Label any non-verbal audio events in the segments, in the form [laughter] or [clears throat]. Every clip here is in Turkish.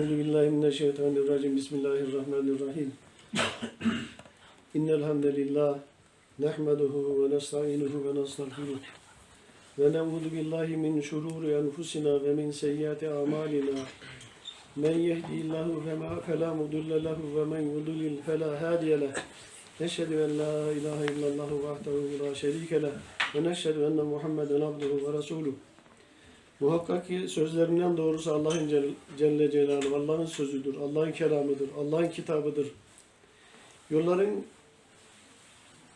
Euzu billahi mineşşeytanirracim. Bismillahirrahmanirrahim. [clears throat] İnnel hamdelellah nahmeduhu ve nestainuhu ve nestağfiruh. Ve na'udzu billahi min şururi enfusina ve min seyyiati a'malina. Men yehdihillahu fema fela mudille lehu ve men yudlil fela hadiye leh. Neşhedü en la ilahe illallah vahdehu la şerike leh ve neşhedü enne Muhammeden abduhu ve resuluh. Muhakkak ki sözlerinden doğrusu Allah'ın Celle, Celaluhu, Allah'ın sözüdür, Allah'ın kelamıdır, Allah'ın kitabıdır. Yolların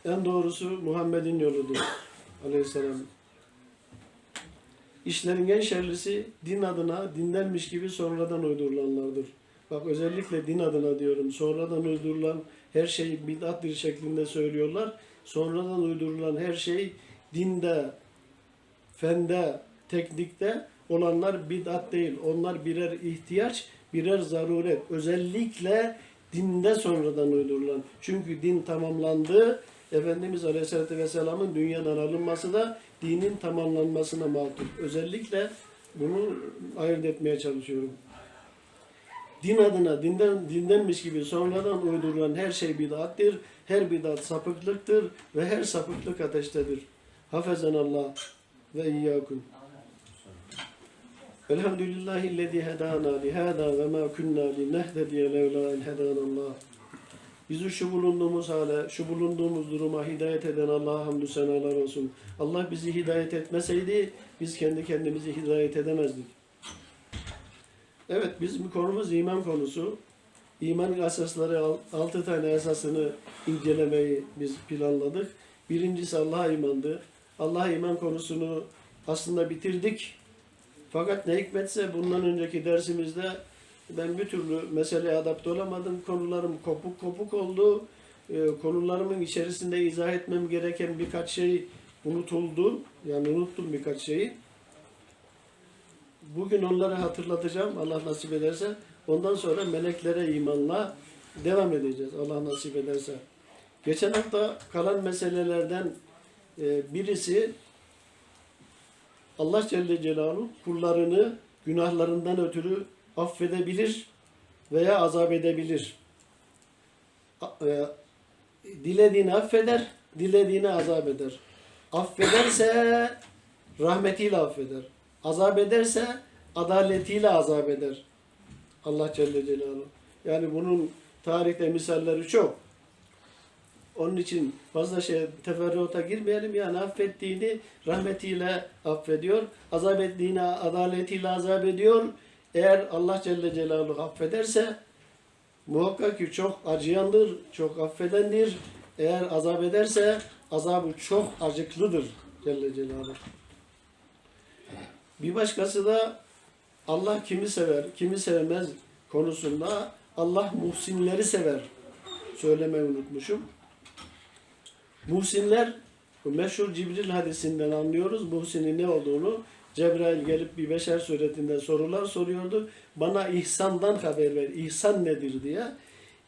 en doğrusu Muhammed'in yoludur [coughs] aleyhisselam. İşlerin en şerlisi din adına dinlenmiş gibi sonradan uydurulanlardır. Bak özellikle din adına diyorum. Sonradan uydurulan her şey bid'attir şeklinde söylüyorlar. Sonradan uydurulan her şey dinde, fende, teknikte olanlar bid'at değil. Onlar birer ihtiyaç, birer zaruret. Özellikle dinde sonradan uydurulan. Çünkü din tamamlandı. Efendimiz Aleyhisselatü Vesselam'ın dünyadan alınması da dinin tamamlanmasına mahkum. Özellikle bunu ayırt etmeye çalışıyorum. Din adına dinden, dindenmiş gibi sonradan uydurulan her şey bid'attir. Her bid'at sapıklıktır ve her sapıklık ateştedir. Hafezen Allah ve iyyakum. Elhamdülillahillezî hedâna lihâdâ ve mâ kunnâ linehtediye levlâ en hedânallâh. Bizi şu bulunduğumuz hale, şu bulunduğumuz duruma hidayet eden Allah'a hamdü senalar olsun. Allah bizi hidayet etmeseydi biz kendi kendimizi hidayet edemezdik. Evet bizim konumuz iman konusu. İmanın esasları al- altı tane esasını incelemeyi biz planladık. Birincisi Allah'a imandı. Allah'a iman konusunu aslında bitirdik. Fakat ne hikmetse bundan önceki dersimizde ben bir türlü meseleye adapte olamadım. Konularım kopuk kopuk oldu. Ee, konularımın içerisinde izah etmem gereken birkaç şey unutuldu. Yani unuttum birkaç şeyi. Bugün onları hatırlatacağım Allah nasip ederse. Ondan sonra meleklere imanla devam edeceğiz Allah nasip ederse. Geçen hafta kalan meselelerden e, birisi Allah Celle Celaluhu kullarını günahlarından ötürü affedebilir veya azap edebilir. E, Dilediğini affeder, dilediğini azap eder. Affederse rahmetiyle affeder. Azap ederse adaletiyle azap eder. Allah Celle Celaluhu. Yani bunun tarihte misalleri çok. Onun için fazla şey teferruata girmeyelim. Yani affettiğini rahmetiyle affediyor. Azap ettiğini adaletiyle azap ediyor. Eğer Allah Celle Celaluhu affederse muhakkak ki çok acıyandır, çok affedendir. Eğer azap ederse azabı çok acıklıdır Celle Celaluhu. Bir başkası da Allah kimi sever, kimi sevmez konusunda Allah muhsinleri sever. Söylemeyi unutmuşum. Muhsinler meşhur Cibril hadisinden anlıyoruz muhsinin ne olduğunu. Cebrail gelip bir beşer suretinde sorular soruyordu. Bana ihsandan haber ver. İhsan nedir diye.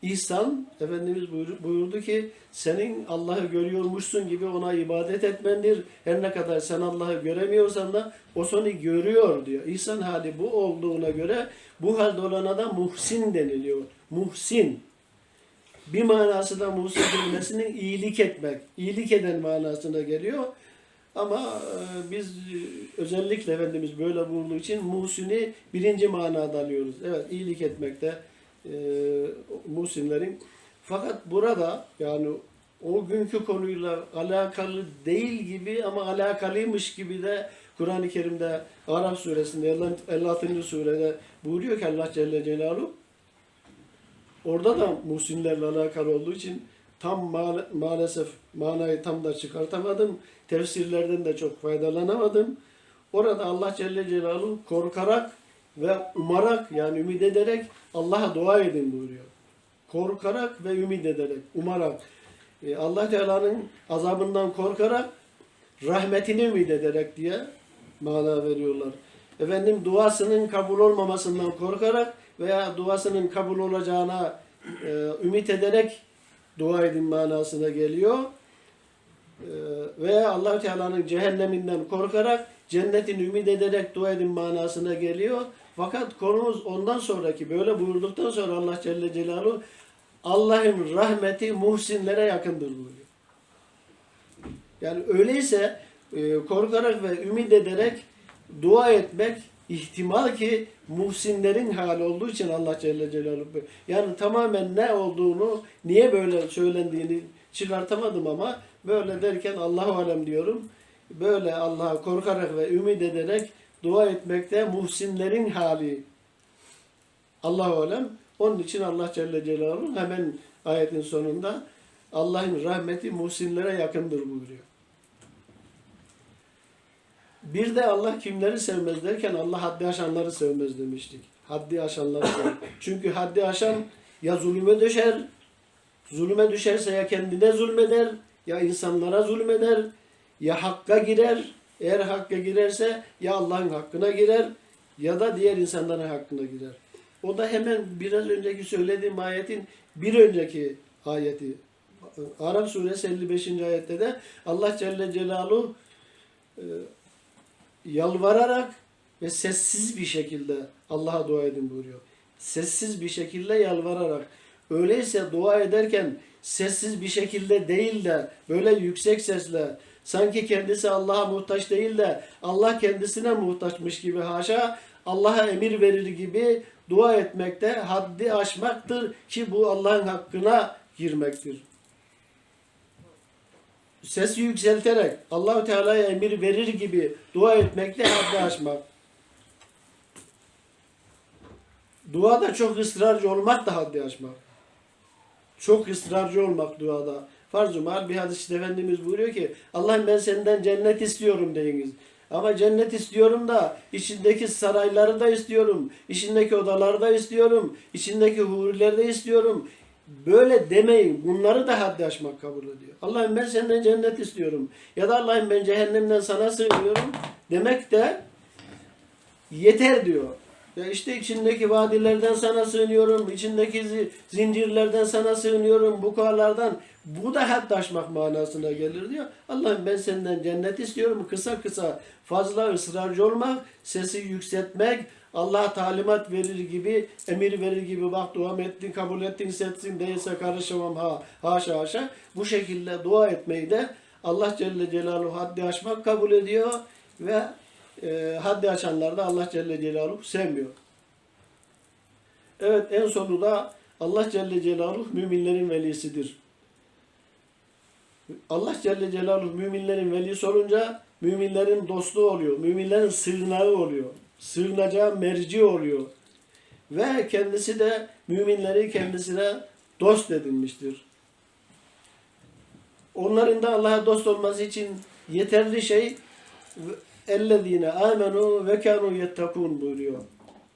İhsan, Efendimiz buyur- buyurdu ki senin Allah'ı görüyormuşsun gibi ona ibadet etmendir. Her ne kadar sen Allah'ı göremiyorsan da o seni görüyor diyor. İhsan hali bu olduğuna göre bu halde olana da muhsin deniliyor. Muhsin. Bir manası da muhsin kelimesinin iyilik etmek, iyilik eden manasına geliyor. Ama e, biz e, özellikle Efendimiz böyle buyurduğu için muhsini birinci manada alıyoruz. Evet iyilik etmekte e, muhsinlerin. Fakat burada yani o günkü konuyla alakalı değil gibi ama alakalıymış gibi de Kur'an-ı Kerim'de Araf suresinde 56. surede buyuruyor ki Allah Celle Celaluhu Orada da Muhsinlerle alakalı olduğu için tam ma- maalesef manayı tam da çıkartamadım. Tefsirlerden de çok faydalanamadım. Orada Allah Celle Celaluhu korkarak ve umarak yani ümit ederek Allah'a dua edin buyuruyor. Korkarak ve ümit ederek, umarak. E, Allah Teala'nın azabından korkarak, rahmetini ümit ederek diye mana veriyorlar. Efendim duasının kabul olmamasından korkarak veya duasının kabul olacağına e, ümit ederek dua edin manasına geliyor. E, veya allah Teala'nın cehenneminden korkarak cennetin ümit ederek dua edin manasına geliyor. Fakat konumuz ondan sonraki böyle buyurduktan sonra Allah Celle Celaluhu Allah'ın rahmeti muhsinlere yakındır buyuruyor. Yani öyleyse e, korkarak ve ümit ederek dua etmek ihtimal ki muhsinlerin hali olduğu için Allah Celle Celaluhu yani tamamen ne olduğunu niye böyle söylendiğini çıkartamadım ama böyle derken Allahu alem diyorum. Böyle Allah'a korkarak ve ümit ederek dua etmekte muhsinlerin hali. Allahu alem. Onun için Allah Celle Celaluhu hemen ayetin sonunda Allah'ın rahmeti muhsinlere yakındır buyuruyor. Bir de Allah kimleri sevmez derken Allah haddi aşanları sevmez demiştik. Haddi aşanları sevmez. [laughs] Çünkü haddi aşan ya zulüme düşer, zulüme düşerse ya kendine zulmeder, ya insanlara zulmeder, ya hakka girer. Eğer hakka girerse ya Allah'ın hakkına girer ya da diğer insanların hakkına girer. O da hemen biraz önceki söylediğim ayetin bir önceki ayeti. Arap suresi 55. ayette de Allah Celle Celaluhu e, yalvararak ve sessiz bir şekilde Allah'a dua edin buyuruyor. Sessiz bir şekilde yalvararak. Öyleyse dua ederken sessiz bir şekilde değil de böyle yüksek sesle sanki kendisi Allah'a muhtaç değil de Allah kendisine muhtaçmış gibi haşa Allah'a emir verir gibi dua etmekte haddi aşmaktır ki bu Allah'ın hakkına girmektir. Sesi yükselterek Allahu Teala'ya emir verir gibi dua etmekte haddi aşmak. Duada çok ısrarcı olmak da haddi aşmak. Çok ısrarcı olmak duada. Farz-ı mahal bir hadis-i Efendimiz buyuruyor ki Allah'ım ben senden cennet istiyorum deyiniz. Ama cennet istiyorum da içindeki sarayları da istiyorum. içindeki odaları da istiyorum. içindeki hurileri de istiyorum. Böyle demeyin. Bunları da haddi aşmak kabul ediyor. Allah'ım ben senden cennet istiyorum. Ya da Allah'ım ben cehennemden sana sığınıyorum. Demek de yeter diyor. Ya işte içindeki vadilerden sana sığınıyorum, içindeki zi- zincirlerden sana sığınıyorum, bukarlardan. Bu da haddi aşmak manasına gelir diyor. Allah'ım ben senden cennet istiyorum. Kısa kısa fazla ısrarcı olmak, sesi yükseltmek, Allah talimat verir gibi, emir verir gibi bak dua ettin, kabul ettin, setsin değilse karışamam ha, haşa haşa. Bu şekilde dua etmeyi de Allah Celle Celaluhu haddi aşmak kabul ediyor ve e, haddi aşanlar da Allah Celle Celaluhu sevmiyor. Evet en sonu da Allah Celle Celaluhu müminlerin velisidir. Allah Celle Celaluhu müminlerin velisi olunca müminlerin dostu oluyor. Müminlerin sığınağı oluyor. Sığınacağı merci oluyor. Ve kendisi de müminleri kendisine dost edinmiştir. Onların da Allah'a dost olması için yeterli şey ellezine amenu ve kanu yettakun buyuruyor.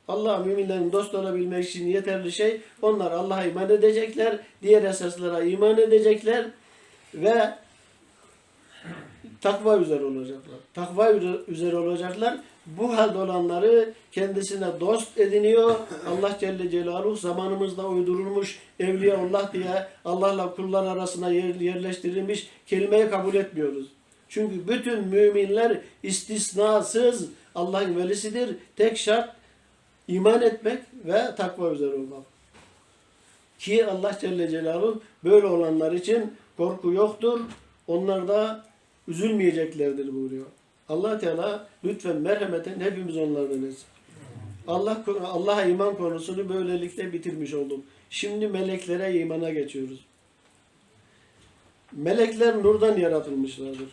Allah müminlerin dost olabilmek için yeterli şey onlar Allah'a iman edecekler, diğer esaslara iman edecekler ve takva üzere olacaklar. Takva üzere olacaklar. Bu halde olanları kendisine dost ediniyor. Allah Celle Celaluhu zamanımızda uydurulmuş Evliyaullah diye Allah'la kullar arasına yer, yerleştirilmiş kelimeyi kabul etmiyoruz. Çünkü bütün müminler istisnasız Allah'ın velisidir. Tek şart iman etmek ve takva üzere olmak. Ki Allah Celle Celaluhu böyle olanlar için korku yoktur. Onlar da üzülmeyeceklerdir buyuruyor. Allah Teala lütfen merhameten hepimiz onlardan etsin. Allah Allah'a iman konusunu böylelikle bitirmiş olduk. Şimdi meleklere imana geçiyoruz. Melekler nurdan yaratılmışlardır.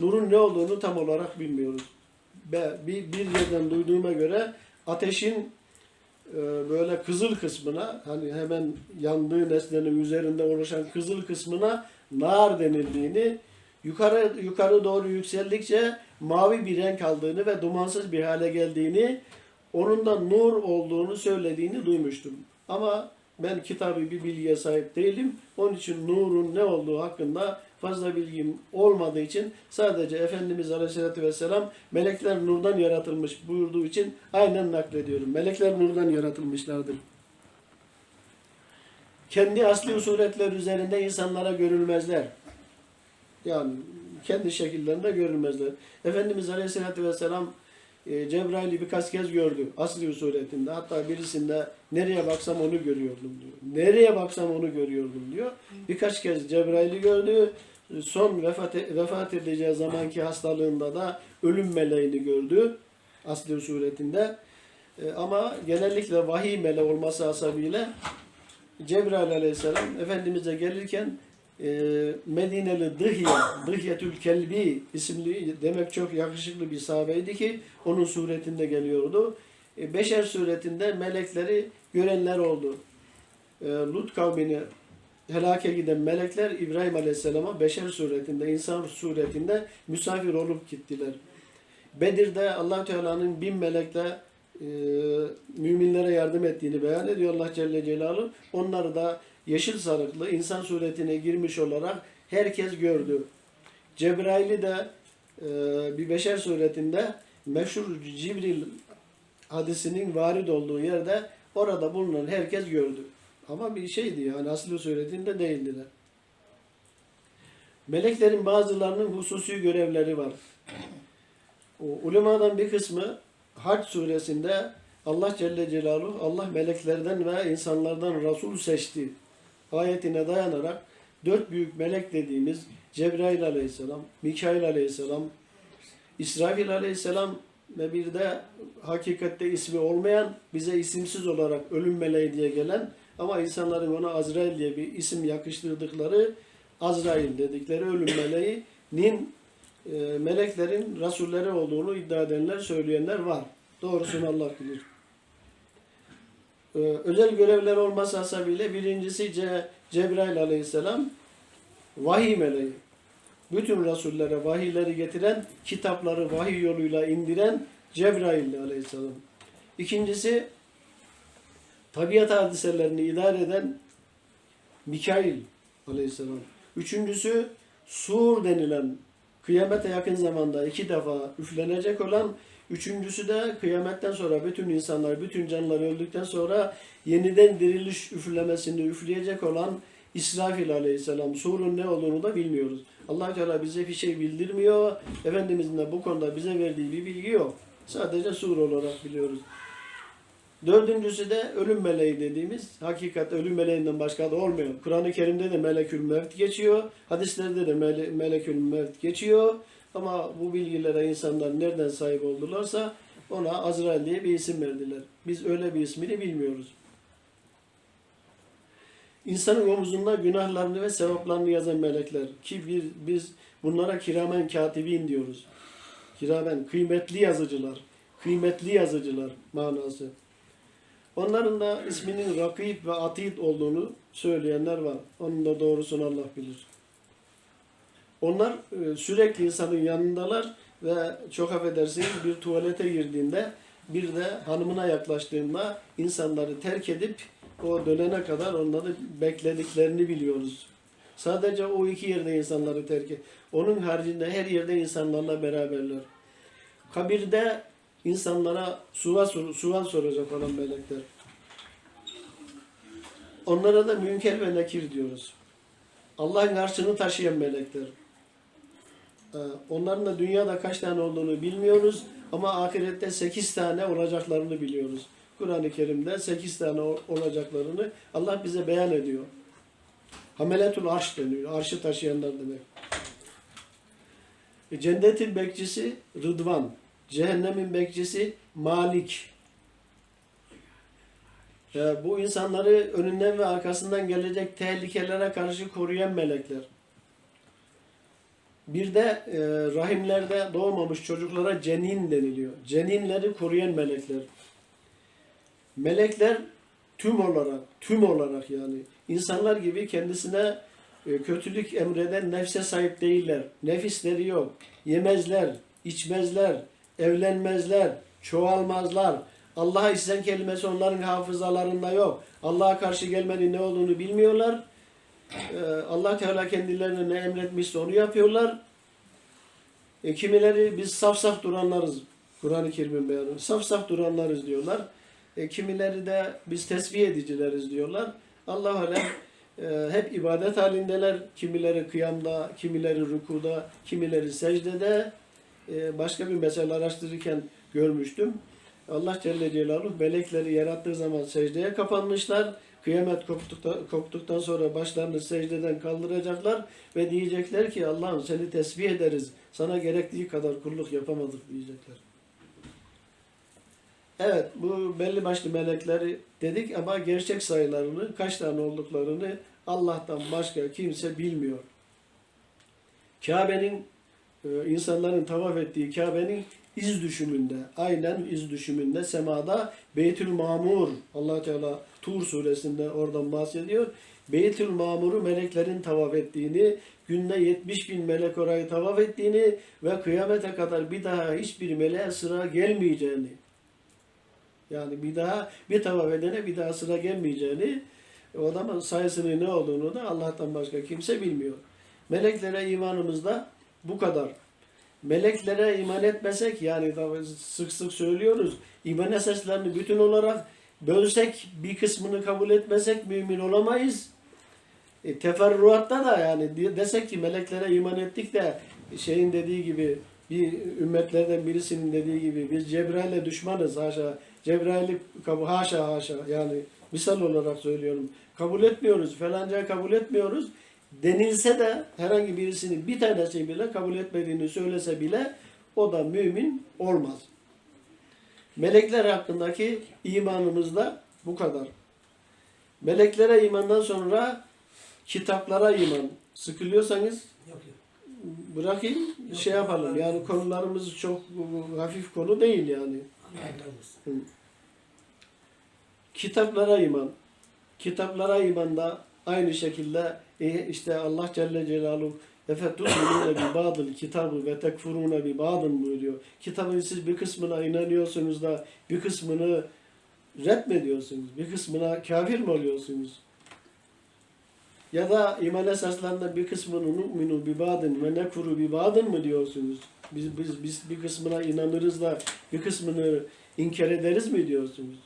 Nurun ne olduğunu tam olarak bilmiyoruz. Bir, bir yerden duyduğuma göre ateşin e, böyle kızıl kısmına hani hemen yandığı nesnenin üzerinde oluşan kızıl kısmına nar denildiğini yukarı yukarı doğru yükseldikçe mavi bir renk aldığını ve dumansız bir hale geldiğini onun da nur olduğunu söylediğini duymuştum. Ama ben kitabı bir bilgiye sahip değilim. Onun için nurun ne olduğu hakkında fazla bilgim olmadığı için sadece Efendimiz Aleyhisselatü Vesselam melekler nurdan yaratılmış buyurduğu için aynen naklediyorum. Melekler nurdan yaratılmışlardır. Kendi asli suretler üzerinde insanlara görülmezler. Yani kendi şekillerinde görülmezler. Efendimiz Aleyhisselatü Vesselam e, Cebrail'i birkaç kez gördü asli suretinde. Hatta birisinde nereye baksam onu görüyordum diyor. Nereye baksam onu görüyordum diyor. Birkaç kez Cebrail'i gördü. Son vefat, vefat edeceği zamanki hastalığında da ölüm meleğini gördü asli suretinde. E, ama genellikle vahiy meleği olması hasebiyle Cebrail aleyhisselam Efendimiz'e gelirken Medineli Dıhya, Dıhyetül Kelbi isimli demek çok yakışıklı bir sahabeydi ki onun suretinde geliyordu. E, beşer suretinde melekleri görenler oldu. E, Lut kavmini helake giden melekler İbrahim Aleyhisselam'a beşer suretinde, insan suretinde misafir olup gittiler. Bedir'de allah Teala'nın bin melekle e, müminlere yardım ettiğini beyan ediyor Allah Celle Celaluhu. Onları da yeşil sarıklı insan suretine girmiş olarak herkes gördü. Cebrail'i de e, bir beşer suretinde meşhur Cibril hadisinin varid olduğu yerde orada bulunan herkes gördü. Ama bir şeydi yani aslı suretinde değildiler. Meleklerin bazılarının hususi görevleri var. O ulemadan bir kısmı Hac suresinde Allah Celle Celaluhu Allah meleklerden ve insanlardan Resul seçti. Ayetine dayanarak dört büyük melek dediğimiz Cebrail aleyhisselam, Mikail aleyhisselam, İsrafil aleyhisselam ve bir de hakikatte ismi olmayan bize isimsiz olarak ölüm meleği diye gelen ama insanların ona Azrail diye bir isim yakıştırdıkları Azrail dedikleri ölüm meleğinin e, meleklerin rasulleri olduğunu iddia edenler, söyleyenler var. Doğrusunu Allah bilir. E, özel görevler olması hasebiyle birincisi Ce Cebrail aleyhisselam vahiy meleği. Bütün rasullere vahiyleri getiren, kitapları vahiy yoluyla indiren Cebrail aleyhisselam. İkincisi tabiat hadiselerini idare eden Mikail aleyhisselam. Üçüncüsü Sur denilen kıyamete yakın zamanda iki defa üflenecek olan üçüncüsü de kıyametten sonra bütün insanlar, bütün canlılar öldükten sonra yeniden diriliş üflemesini üfleyecek olan İsrafil aleyhisselam. Surun ne olduğunu da bilmiyoruz. allah Teala bize bir şey bildirmiyor. Efendimizin de bu konuda bize verdiği bir bilgi yok. Sadece sur olarak biliyoruz. Dördüncüsü de ölüm meleği dediğimiz hakikat ölüm meleğinden başka da olmuyor. Kur'an-ı Kerim'de de melekül mevt geçiyor. Hadislerde de mele, melekül mevt geçiyor. Ama bu bilgilere insanlar nereden sahip oldularsa ona Azrail diye bir isim verdiler. Biz öyle bir ismini bilmiyoruz. İnsanın omuzunda günahlarını ve sevaplarını yazan melekler ki bir, biz bunlara kiramen katibin diyoruz. Kiramen kıymetli yazıcılar, kıymetli yazıcılar manası. Onların da isminin Rakib ve Atid olduğunu söyleyenler var. Onun da doğrusunu Allah bilir. Onlar e, sürekli insanın yanındalar ve çok affedersiniz bir tuvalete girdiğinde bir de hanımına yaklaştığında insanları terk edip o dönene kadar onları beklediklerini biliyoruz. Sadece o iki yerde insanları terk et. Onun haricinde her yerde insanlarla beraberler. Kabirde insanlara sual, sor- sual soracak olan melekler. Onlara da münker ve nekir diyoruz. Allah'ın arşını taşıyan melekler. Ee, Onların da dünyada kaç tane olduğunu bilmiyoruz ama ahirette 8 tane olacaklarını biliyoruz. Kur'an-ı Kerim'de 8 tane ol- olacaklarını Allah bize beyan ediyor. Hameletul arş deniyor. Arşı taşıyanlar demek. E, Cennetin bekçisi Rıdvan. Cehennemin bekçisi Malik. E, bu insanları önünden ve arkasından gelecek tehlikelere karşı koruyan melekler. Bir de e, rahimlerde doğmamış çocuklara cenin deniliyor. Ceninleri koruyan melekler. Melekler tüm olarak, tüm olarak yani insanlar gibi kendisine e, kötülük emreden nefse sahip değiller. Nefisleri yok. Yemezler, içmezler, evlenmezler, çoğalmazlar. Allah'a isyan kelimesi onların hafızalarında yok. Allah'a karşı gelmenin ne olduğunu bilmiyorlar. Ee, Allah Teala kendilerine ne emretmişse onu yapıyorlar. E, kimileri biz saf saf duranlarız. Kur'an-ı Kerim'in beyanı. Saf saf duranlarız diyorlar. E, kimileri de biz tesbih edicileriz diyorlar. Allah alem e, hep ibadet halindeler. Kimileri kıyamda, kimileri rükuda, kimileri secdede. E, başka bir mesele araştırırken görmüştüm. Allah Celle Celaluhu melekleri yarattığı zaman secdeye kapanmışlar. Kıyamet koptuktan, koptuktan sonra başlarını secdeden kaldıracaklar ve diyecekler ki Allah'ım seni tesbih ederiz. Sana gerektiği kadar kulluk yapamadık diyecekler. Evet bu belli başlı melekleri dedik ama gerçek sayılarını kaç tane olduklarını Allah'tan başka kimse bilmiyor. Kabe'nin e, insanların tavaf ettiği Kabe'nin iz düşümünde, aynen iz düşümünde semada Beytül Mamur allah Teala Tur suresinde oradan bahsediyor. Beytül Mamur'u meleklerin tavaf ettiğini, günde 70 bin melek orayı tavaf ettiğini ve kıyamete kadar bir daha hiçbir meleğe sıra gelmeyeceğini yani bir daha bir tavaf edene bir daha sıra gelmeyeceğini o adamın sayısının ne olduğunu da Allah'tan başka kimse bilmiyor. Meleklere imanımızda bu kadar. Meleklere iman etmesek yani sık sık söylüyoruz. iman esaslarını bütün olarak bölsek bir kısmını kabul etmesek mümin olamayız. E, teferruatta da yani de- desek ki meleklere iman ettik de şeyin dediği gibi bir ümmetlerden birisinin dediği gibi biz Cebrail'e düşmanız haşa. Cebrail'i haşa haşa yani misal olarak söylüyorum. Kabul etmiyoruz falanca kabul etmiyoruz. Denilse de herhangi birisinin bir tanesi bile kabul etmediğini söylese bile o da mümin olmaz. Melekler hakkındaki imanımız da bu kadar. Meleklere imandan sonra kitaplara iman. Sıkılıyorsanız Yok yok. bırakayım Yok, şey yapalım. Yani konularımız çok hafif konu değil yani. Kitaplara iman. Kitaplara iman da aynı şekilde e, işte Allah Celle Celaluhu efetu'minune bi ba'dil kitabı ve tekfurune bi ba'dın buyuruyor. Kitabın siz bir kısmına inanıyorsunuz da bir kısmını red mi ediyorsunuz? Bir kısmına kafir mi oluyorsunuz? Ya da iman esaslarında bir kısmını nu'minu bi ba'dın ve nekfuru bi ba'dın mı diyorsunuz? Biz, biz, biz bir kısmına inanırız da bir kısmını inkar ederiz mi diyorsunuz?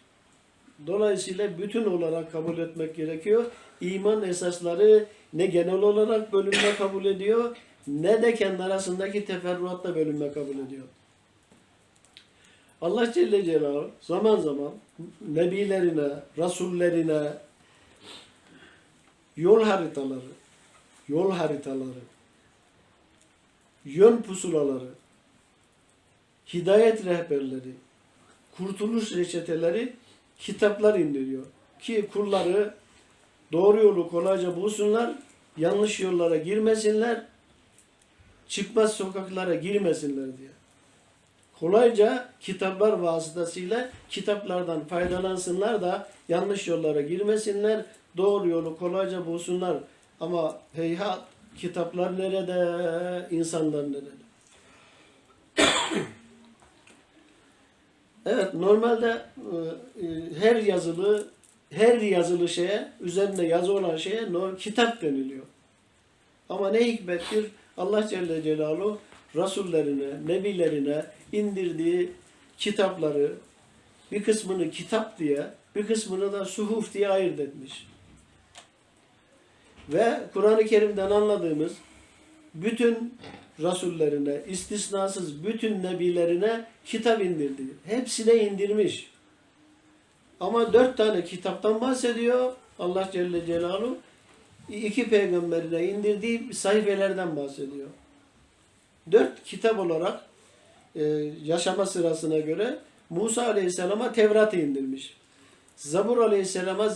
Dolayısıyla bütün olarak kabul etmek gerekiyor. İman esasları ne genel olarak bölünme kabul ediyor ne de kendi arasındaki teferruatla bölünme kabul ediyor. Allah Celle Celaluhu zaman zaman nebilerine, rasullerine yol haritaları, yol haritaları, yön pusulaları, hidayet rehberleri, kurtuluş reçeteleri kitaplar indiriyor. Ki kulları doğru yolu kolayca bulsunlar, yanlış yollara girmesinler, çıkmaz sokaklara girmesinler diye. Kolayca kitaplar vasıtasıyla kitaplardan faydalansınlar da yanlış yollara girmesinler, doğru yolu kolayca bulsunlar. Ama heyhat kitaplar nerede, insanlar nerede? Evet normalde e, e, her yazılı her yazılı şeye üzerinde yazı olan şeye kitap deniliyor. Ama ne hikmettir Allah Celle Celaluhu Rasullerine, Nebilerine indirdiği kitapları bir kısmını kitap diye, bir kısmını da suhuf diye ayırt etmiş. Ve Kur'an-ı Kerim'den anladığımız bütün Rasullerine, istisnasız bütün nebilerine kitap indirdi. Hepsine indirmiş. Ama dört tane kitaptan bahsediyor Allah Celle Celaluhu. İki peygamberine indirdiği sayfelerden bahsediyor. Dört kitap olarak e, yaşama sırasına göre Musa Aleyhisselam'a Tevrat'ı indirmiş. Zabur Aleyhisselam'a e,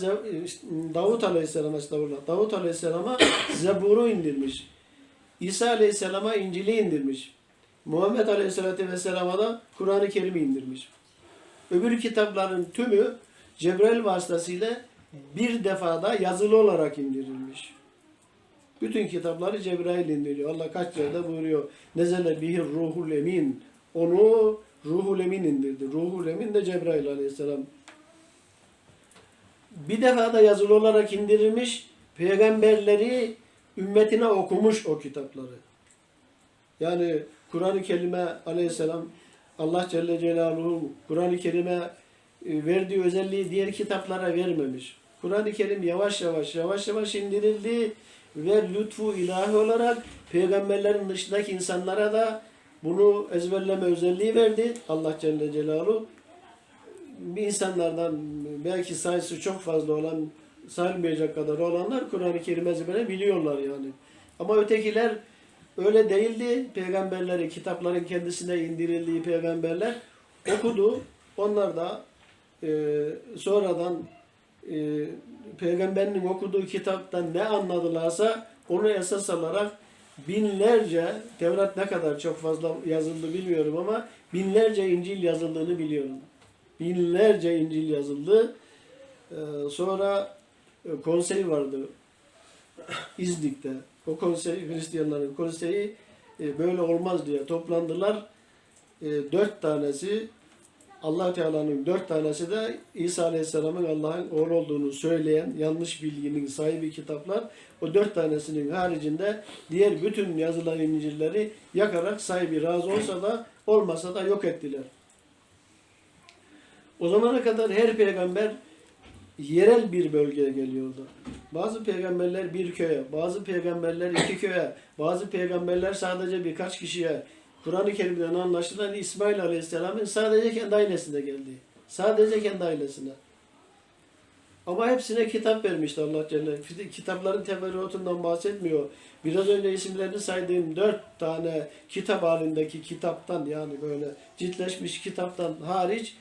Davut Aleyhisselam'a Davut Aleyhisselam'a [coughs] Zebur'u indirmiş. İsa Aleyhisselam'a İncil'i indirmiş. Muhammed Aleyhisselatü Vesselam'a da Kur'an-ı Kerim'i indirmiş. Öbür kitapların tümü Cebrail vasıtasıyla bir defada yazılı olarak indirilmiş. Bütün kitapları Cebrail indiriyor. Allah kaç yerde buyuruyor. Nezele bihir ruhul emin. Onu ruhul emin indirdi. Ruhul emin de Cebrail aleyhisselam. Bir defada yazılı olarak indirilmiş. Peygamberleri ümmetine okumuş o kitapları. Yani Kur'an-ı Kerime aleyhisselam Allah Celle Celaluhu Kur'an-ı Kerim'e e, verdiği özelliği diğer kitaplara vermemiş. Kur'an-ı Kerim yavaş yavaş yavaş yavaş indirildi ve lütfu ilahi olarak peygamberlerin dışındaki insanlara da bunu ezberleme özelliği verdi Allah Celle Celaluhu. Bir insanlardan belki sayısı çok fazla olan sayılmayacak kadar olanlar Kur'an-ı Kerim ezbere biliyorlar yani. Ama ötekiler öyle değildi. Peygamberleri, kitapların kendisine indirildiği peygamberler okudu. Onlar da e, sonradan e, peygamberinin okuduğu kitaptan ne anladılarsa onu esas alarak binlerce, Tevrat ne kadar çok fazla yazıldı bilmiyorum ama binlerce İncil yazıldığını biliyorum. Binlerce İncil yazıldı. Ee, sonra e, konsey vardı İznik'te. O konsey, Hristiyanların konseyi e, böyle olmaz diye toplandılar. E, dört tanesi allah Teala'nın dört tanesi de İsa Aleyhisselam'ın Allah'ın oğlu olduğunu söyleyen yanlış bilginin sahibi kitaplar. O dört tanesinin haricinde diğer bütün yazılan İncil'leri yakarak sahibi razı olsa da olmasa da yok ettiler. O zamana kadar her peygamber yerel bir bölgeye geliyordu. Bazı peygamberler bir köye, bazı peygamberler iki köye, bazı peygamberler sadece birkaç kişiye. Kur'an-ı Kerim'den anlaşılan İsmail Aleyhisselam'ın sadece kendi ailesine geldi. Sadece kendi ailesine. Ama hepsine kitap vermişti Allah Celle. Kitapların teferruatından bahsetmiyor. Biraz önce isimlerini saydığım dört tane kitap halindeki kitaptan yani böyle ciltleşmiş kitaptan hariç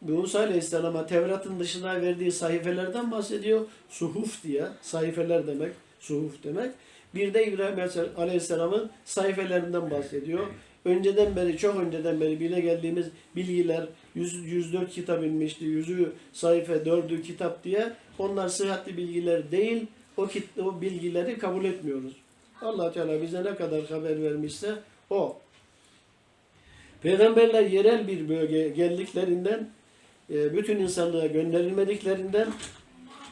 Musa Aleyhisselam'a Tevrat'ın dışına verdiği sayfelerden bahsediyor. Suhuf diye, sayfeler demek, suhuf demek. Bir de İbrahim Aleyhisselam'ın sayfelerinden bahsediyor. Önceden beri, çok önceden beri bile geldiğimiz bilgiler 100, 104 kitap inmişti, yüzü sayfa, dördü kitap diye. Onlar sıhhatli bilgiler değil, o, kit, o bilgileri kabul etmiyoruz. allah Teala bize ne kadar haber vermişse o. Peygamberler yerel bir bölgeye geldiklerinden bütün insanlığa gönderilmediklerinden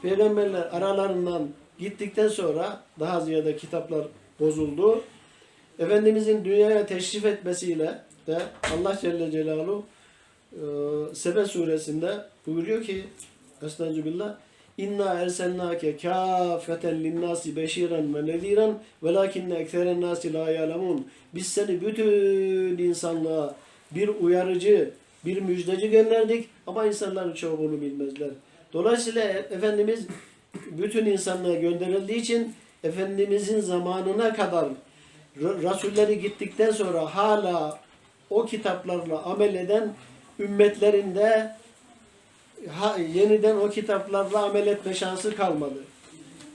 peygamberler aralarından gittikten sonra daha ziyade kitaplar bozuldu. Efendimizin dünyaya teşrif etmesiyle de Allah Celle Celaluhu e, Sebe suresinde buyuruyor ki Estağfirullah İnna erselnake kâfeten linnâsi beşiren ve nediren velakinne ekseren nâsi la ya'lemun. Biz seni bütün insanlığa bir uyarıcı, bir müjdeci gönderdik ama insanların çoğu bunu bilmezler. Dolayısıyla Efendimiz bütün insanlığa gönderildiği için Efendimizin zamanına kadar Rasulleri gittikten sonra hala o kitaplarla amel eden ümmetlerinde ha, yeniden o kitaplarla amel etme şansı kalmadı.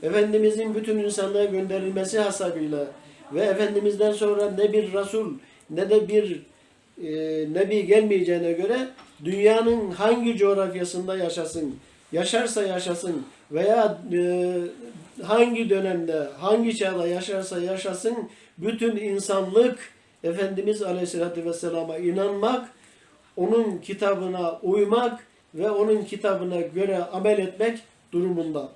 Efendimizin bütün insanlığa gönderilmesi hasabıyla ve Efendimizden sonra ne bir Resul ne de bir e, Nebi gelmeyeceğine göre dünyanın hangi coğrafyasında yaşasın, yaşarsa yaşasın veya e, hangi dönemde, hangi çağda yaşarsa yaşasın bütün insanlık Efendimiz Aleyhisselatü Vesselam'a inanmak, onun kitabına uymak ve onun kitabına göre amel etmek durumunda.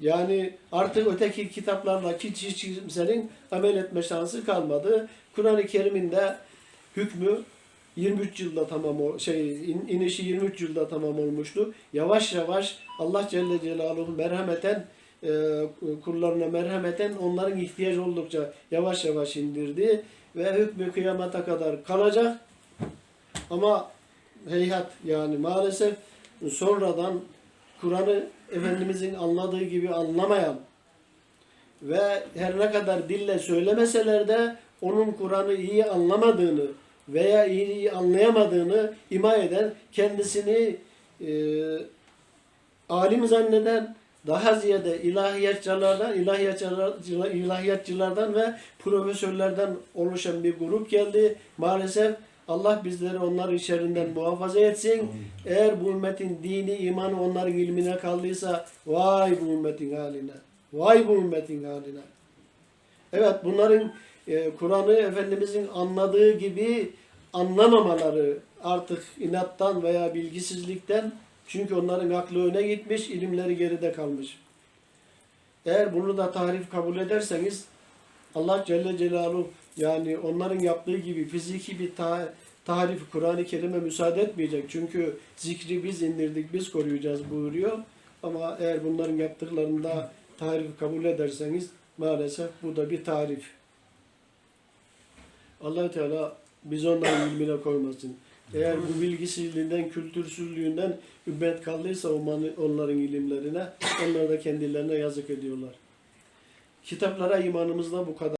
Yani artık öteki kitaplarla hiç, kimsenin amel etme şansı kalmadı. Kur'an-ı Kerim'in de hükmü 23 yılda tamam şey in, inişi 23 yılda tamam olmuştu. Yavaş yavaş Allah Celle Celaluhu merhameten e, kullarına merhameten onların ihtiyaç oldukça yavaş yavaş indirdi ve hükmü kıyamata kadar kalacak. Ama heyhat yani maalesef sonradan Kur'an'ı Efendimizin anladığı gibi anlamayan ve her ne kadar dille söylemeseler de onun Kur'an'ı iyi anlamadığını veya iyi anlayamadığını ima eden, kendisini e, alim zanneden, daha ziyade ilahiyatçılardan, ilahiyatçılar, ilahiyatçılardan ve profesörlerden oluşan bir grup geldi. Maalesef Allah bizleri onlar içerinden muhafaza etsin. Eğer bu ümmetin dini, imanı onların ilmine kaldıysa vay bu ümmetin haline. Vay bu ümmetin haline. Evet bunların e, Kur'an'ı Efendimizin anladığı gibi anlamamaları artık inattan veya bilgisizlikten çünkü onların aklı öne gitmiş, ilimleri geride kalmış. Eğer bunu da tahrif kabul ederseniz Allah Celle Celaluhu yani onların yaptığı gibi fiziki bir ta tahrif Kur'an-ı Kerim'e müsaade etmeyecek. Çünkü zikri biz indirdik, biz koruyacağız buyuruyor. Ama eğer bunların yaptıklarında tarif kabul ederseniz maalesef bu da bir tarif. Allah Teala biz onların ilmine koymasın. Eğer bu bilgisizliğinden, kültürsüzlüğünden ümmet kaldıysa onların ilimlerine, onlar da kendilerine yazık ediyorlar. Kitaplara imanımızda bu kadar.